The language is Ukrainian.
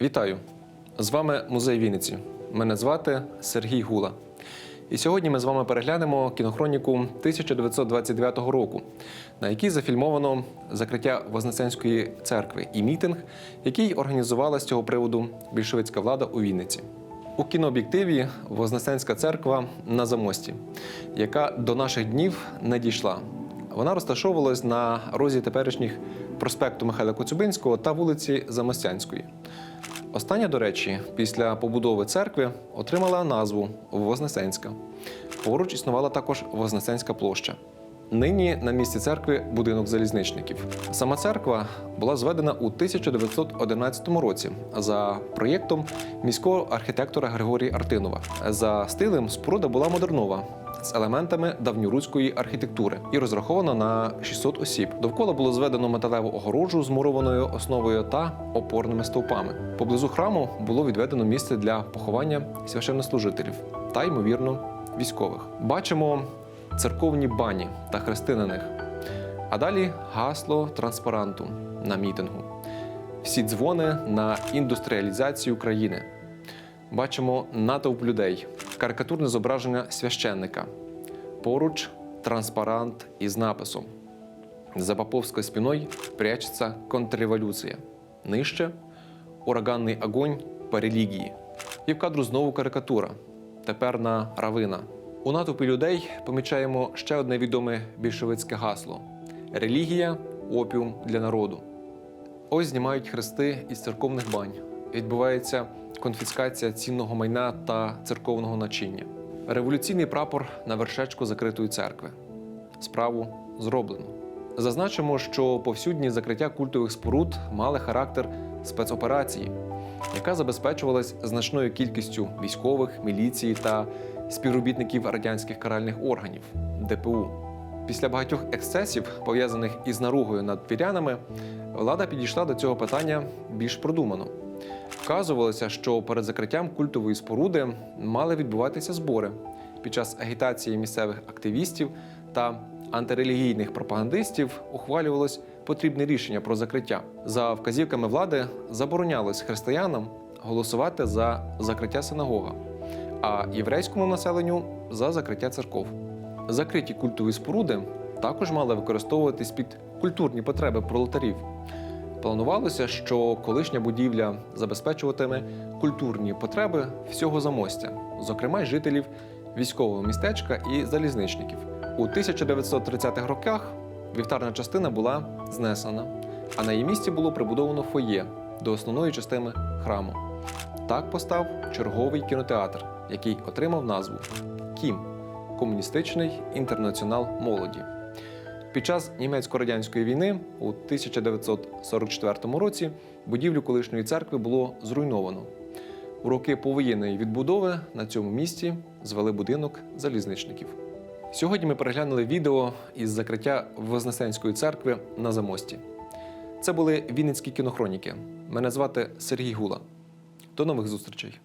Вітаю! З вами музей Вінниці. Мене звати Сергій Гула. І сьогодні ми з вами переглянемо кінохроніку 1929 року, на якій зафільмовано закриття Вознесенської церкви і мітинг, який організувала з цього приводу більшовицька влада у Вінниці. У кінооб'єктиві Вознесенська церква на замості, яка до наших днів не дійшла. Вона розташовувалась на розі теперішніх проспекту Михайла Коцюбинського та вулиці Замостянської. Остання, до речі, після побудови церкви отримала назву Вознесенська. Поруч існувала також Вознесенська площа. Нині на місці церкви будинок залізничників. Сама церква була зведена у 1911 році за проєктом міського архітектора Григорія Артинова. За стилем споруда була модернова з елементами давньоруської архітектури і розрахована на 600 осіб. Довкола було зведено металеву огорожу з мурованою основою та опорними стовпами. Поблизу храму було відведено місце для поховання священнослужителів та, ймовірно, військових. Бачимо церковні бані та хрести на них. А далі гасло транспаранту на мітингу. Всі дзвони на індустріалізацію країни. Бачимо натовп людей, карикатурне зображення священника. Поруч транспарант із написом. За поповською спиною прячеться контрреволюція. Нижче ураганний огонь по релігії. І в кадру знову карикатура. Тепер на равина. У натовпі людей помічаємо ще одне відоме більшовицьке гасло: релігія опіум для народу. Ось знімають хрести із церковних бань. Відбувається конфіскація цінного майна та церковного начиння. Революційний прапор на вершечку закритої церкви. Справу зроблено. Зазначимо, що повсюдні закриття культових споруд мали характер спецоперації, яка забезпечувалась значною кількістю військових, міліції та співробітників радянських каральних органів ДПУ. Після багатьох ексцесів, пов'язаних із наругою над вірянами, влада підійшла до цього питання більш продумано. Вказувалося, що перед закриттям культової споруди мали відбуватися збори під час агітації місцевих активістів та антирелігійних пропагандистів ухвалювалось потрібне рішення про закриття. За вказівками влади заборонялось християнам голосувати за закриття синагога, а єврейському населенню за закриття церков. Закриті культові споруди також мали використовуватись під культурні потреби пролетарів. Планувалося, що колишня будівля забезпечуватиме культурні потреби всього замостя, зокрема жителів військового містечка і залізничників. У 1930-х роках вівтарна частина була знесена, а на її місці було прибудовано фоє до основної частини храму. Так постав черговий кінотеатр, який отримав назву Кім Комуністичний інтернаціонал молоді. Під час німецько-радянської війни у 1944 році будівлю колишньої церкви було зруйновано. У роки повоєнної відбудови на цьому місці звели будинок залізничників. Сьогодні ми переглянули відео із закриття Вознесенської церкви на замості. Це були Вінницькі кінохроніки. Мене звати Сергій Гула. До нових зустрічей!